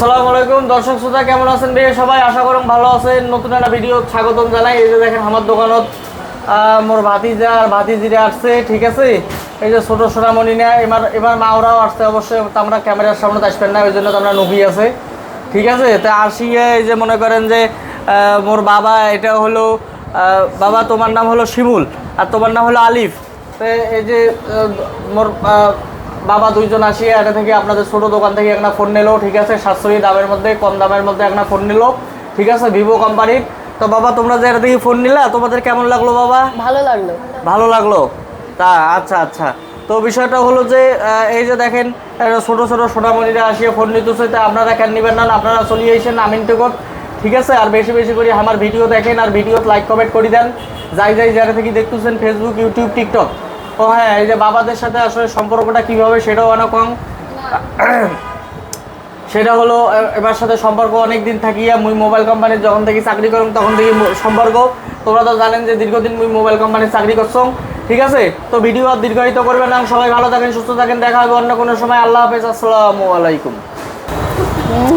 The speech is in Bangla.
আসসালামু আলাইকুম। দর্শক শ্রোতা, কেমন আছেন ভাইয়া? সবাই আশা করুন ভালো আছেন। নতুন একটা ভিডিও স্বাগতম জানাই। এই যে দেখেন আমার দোকানত মোর ভাতিজা আর ভাতিজিরা আসছে, ঠিক আছে? এই যে ছোট সোনামণি না এবার এবার মা ওরাও আসছে অবশ্যই। আমরা ক্যামেরার সামনে আসবেন না, ওই জন্য আমরা নবী আছে। ঠিক আছে? তা আসি এই যে মনে করেন যে মোর বাবা, এটা হলো বাবা, তোমার নাম হলো শিমুল, আর তোমার নাম হলো আলিফ। তো এই যে মোর বাবা দুইজন আসিয়া এটা থেকে আপনাদের ছোট দোকান থেকে একটা ফোন নিলো ঠিক আছে? সাশ্রয়ী দামের মধ্যে কম দামের মধ্যে একটা ফোন নিলো ঠিক আছে? ভিভো কোম্পানির তো বাবা তোমরা যে এটা থেকে ফোন নিলা তোমাদের কেমন লাগল বাবা? ভালো লাগল। ভালো লাগল? তা আচ্ছা আচ্ছা। তো বিষয়টা হলো যে এই যে দেখেন ছোট ছোট সোনামণিরা আসিয়া ফোন নিতেছে তা আপনারা কেন নেবেন না? আপনারা চলে এসেন আমিন টেকত ঠিক আছে? আর বেশি বেশি করে আমার ভিডিও দেখেন আর ভিডিও লাইক কমেন্ট করে দেন। যাই যাই যারা থেকে দেখতেছেন ফেসবুক ইউটিউব টিকটক ও হ্যাঁ এই যে বাবাদের সাথে আসলে সম্পর্কটা কীভাবে সেটাও অনেক কম। সেটা হলো এবার সাথে সম্পর্ক অনেক দিন থাকিয়া মুই মোবাইল কোম্পানির যখন থেকে চাকরি করুন তখন থেকে সম্পর্ক। তোমরা তো জানেন যে দীর্ঘদিন মুই মোবাইল কোম্পানির চাকরি করছ ঠিক আছে? তো ভিডিও আর দীর্ঘায়িত করবেন না, সবাই ভালো থাকেন, সুস্থ থাকেন, দেখা হবে অন্য কোনো সময়। আল্লাহ হাফেজ, আসসালামু আলাইকুম।